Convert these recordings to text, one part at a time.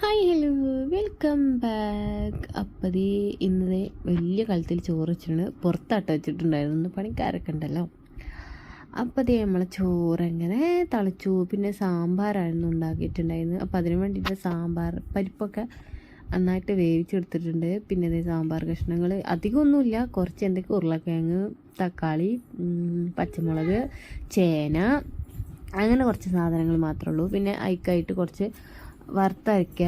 Hi hello welcome back അപ്പതേ ഇന്നത്തെ വലിയ കലത്തിൽ ചോറ് വെച്ചിട്ടുണ്ട്. പുറത്താട്ട് വെച്ചിട്ടുണ്ടായിരുന്നു. പണിക്കാരൊക്കെ ഉണ്ടല്ലോ. അപ്പതേ നമ്മളെ ചോറ് എങ്ങനെ തളിച്ചു. പിന്നെ സാമ്പാറായിരുന്നു ഉണ്ടാക്കിയിട്ടുണ്ടായിരുന്നത്. അപ്പോൾ അതിന് വേണ്ടിയിട്ട് സാമ്പാർ പരിപ്പൊക്കെ നന്നായിട്ട് വേവിച്ചെടുത്തിട്ടുണ്ട്. പിന്നെ അതേ സാമ്പാർ കഷ്ണങ്ങൾ. അധികമൊന്നുമില്ല കുറച്ച് എന്തൊക്കെ ഉരുളക്കിഴങ്ങ് തക്കാളി പച്ചമുളക് ചേന അങ്ങനെ കുറച്ച് സാധനങ്ങൾ മാത്രമേ ഉള്ളൂ. പിന്നെ അയക്കായിട്ട് കുറച്ച് വറുത്തരയ്ക്ക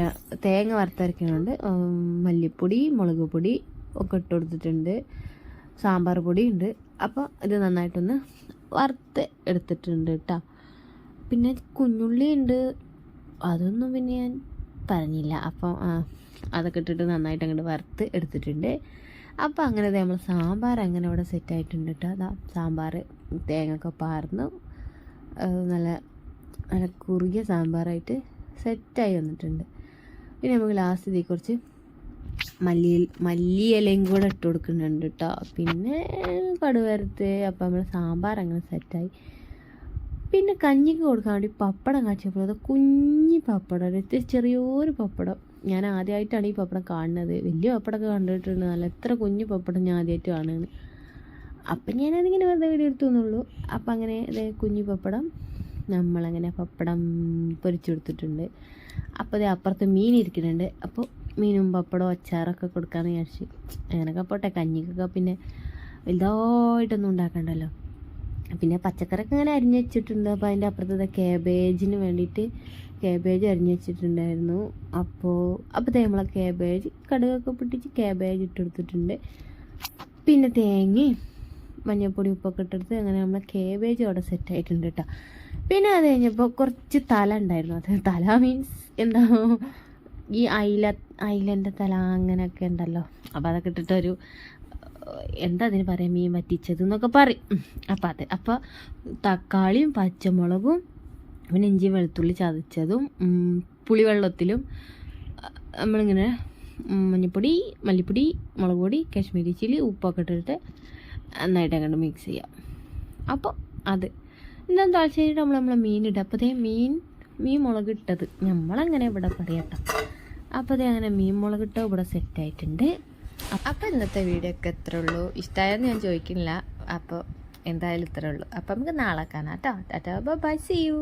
തേങ്ങ വറുത്തരയ്ക്കുന്നുണ്ട് മല്ലിപ്പൊടി മുളക് പൊടി ഒക്കെ ഇട്ട് കൊടുത്തിട്ടുണ്ട്. സാമ്പാർ പൊടി ഉണ്ട് അപ്പോൾ ഇത് നന്നായിട്ടൊന്ന് വറുത്ത് എടുത്തിട്ടുണ്ട് കേട്ടോ പിന്നെ കുഞ്ഞുള്ളി ഉണ്ട്. അതൊന്നും പിന്നെ ഞാൻ പറഞ്ഞില്ല. അപ്പോൾ അതൊക്കെ ഇട്ടിട്ട് നന്നായിട്ട് അങ്ങോട്ട് വറുത്ത് എടുത്തിട്ടുണ്ട്. അപ്പോൾ അങ്ങനെ നമ്മൾ സാമ്പാർ അങ്ങനെ ഇവിടെ സെറ്റ് ആയിട്ടുണ്ട് കേട്ടോ അതാ സാമ്പാർ തേങ്ങയൊക്കെ പാർന്ന്. അത് നല്ല നല്ല കുറുകിയ സാമ്പാറായിട്ട് സെറ്റായി വന്നിട്ടുണ്ട്. പിന്നെ നമുക്ക് ലാസ്റ്റ് ഇതിൽ കുറച്ച് മല്ലി മല്ലിയിലയും കൂടെ ഇട്ട് കൊടുക്കുന്നുണ്ട് കേട്ടോ പിന്നെ കടുവരത്ത് അപ്പം നമ്മൾ സാമ്പാർ അങ്ങനെ സെറ്റായി. പിന്നെ കഞ്ഞിക്ക് കൊടുക്കാൻ വേണ്ടി പപ്പടം കാച്ചപ്പോൾ അത് കുഞ്ഞി പപ്പടം ഒരു ചെറിയൊരു പപ്പടം. ഞാൻ ആദ്യമായിട്ടാണ് ഈ പപ്പടം കാണുന്നത്. വലിയ പപ്പടമൊക്കെ കണ്ടിട്ടുണ്ട്. നല്ല എത്ര കുഞ്ഞു പപ്പടം ഞാൻ ആദ്യമായിട്ട് കാണുന്നത്. അപ്പം ഞാനതിങ്ങനെ വെറുതെ വീഡിയോ എടുത്തു എന്നുള്ളൂ. അപ്പം അങ്ങനെ ഇത് കുഞ്ഞു പപ്പടം നമ്മളങ്ങനെ പപ്പടം പൊരിച്ചു കൊടുത്തിട്ടുണ്ട്. അപ്പോൾ ഇത് അപ്പുറത്ത് മീൻ ഇരിക്കുന്നുണ്ട്. അപ്പോൾ മീനും പപ്പടവും അച്ചാറൊക്കെ കൊടുക്കാമെന്ന് വിചാരിച്ചു അങ്ങനെയൊക്കെ പോട്ടെ കഞ്ഞിക്കൊക്കെ പിന്നെ വലുതായിട്ടൊന്നും ഉണ്ടാക്കണ്ടല്ലോ. പിന്നെ പച്ചക്കറിയൊക്കെ ഇങ്ങനെ അരിഞ്ഞ് വെച്ചിട്ടുണ്ട്. അപ്പോൾ അതിന്റെ അപ്പുറത്തത് കാബേജിന് വേണ്ടിയിട്ട് കാബേജ് അരിഞ്ഞു വെച്ചിട്ടുണ്ടായിരുന്നു. അപ്പോൾ അപ്പോൾ നമ്മളെ കാബേജ് കടുകൊക്കെ പൊട്ടിച്ച് കാബേജ് ഇട്ട് കൊടുത്തിട്ടുണ്ട്. പിന്നെ തേങ്ങയും മഞ്ഞൾപ്പൊടി ഉപ്പൊക്കെ ഇട്ടെടുത്ത് അങ്ങനെ നമ്മളെ കേബേജ് അവിടെ സെറ്റായിട്ടുണ്ട് കേട്ടോ പിന്നെ അത് കഴിഞ്ഞപ്പോൾ കുറച്ച് തല ഉണ്ടായിരുന്നു. അത് തല മീൻസ് എന്താ ഈ അയില അയിലന്റെ തല അങ്ങനെയൊക്കെ ഉണ്ടല്ലോ. അപ്പോൾ അതൊക്കെ ഇട്ടിട്ടൊരു എന്താ അതിന് പറയാം മീൻ വറ്റിച്ചത് എന്നൊക്കെ പറയും. അപ്പോൾ അത് അപ്പോൾ തക്കാളിയും പച്ചമുളകും പിന്നെ ഇഞ്ചി വെളുത്തുള്ളി ചതച്ചതും പുളിവെള്ളത്തിലും നമ്മളിങ്ങനെ മഞ്ഞൾപ്പൊടി മല്ലിപ്പൊടി മുളക് പൊടി കാശ്മീരി ചില്ലി ഉപ്പൊക്കെ ഇട്ടിട്ട് നന്നായിട്ട് അങ്ങോട്ട് മിക്സ് ചെയ്യാം. അപ്പോൾ അത്. എന്താ താഴ്ചയിട്ട് നമ്മൾ നമ്മളെ മീൻ ഇടുക അപ്പോൾ അതേ മീൻ മീൻ മുളക് ഇട്ടത് നമ്മളങ്ങനെ ഇവിടെ പറയട്ടോ. അപ്പോൾ അതേ അങ്ങനെ മീൻ മുളക് ഇട്ട ഇവിടെ സെറ്റായിട്ടുണ്ട്. അപ്പോൾ ഇന്നത്തെ വീഡിയോ ഒക്കെ ഇത്ര ഉള്ളൂ ഇഷ്ടമായെന്ന് ഞാൻ ചോദിക്കുന്നില്ല അപ്പോൾ എന്തായാലും ഇത്രേ ഉള്ളൂ അപ്പോൾ നമുക്ക് നാളെ കാണാം കേട്ടോ. Tata bye see you.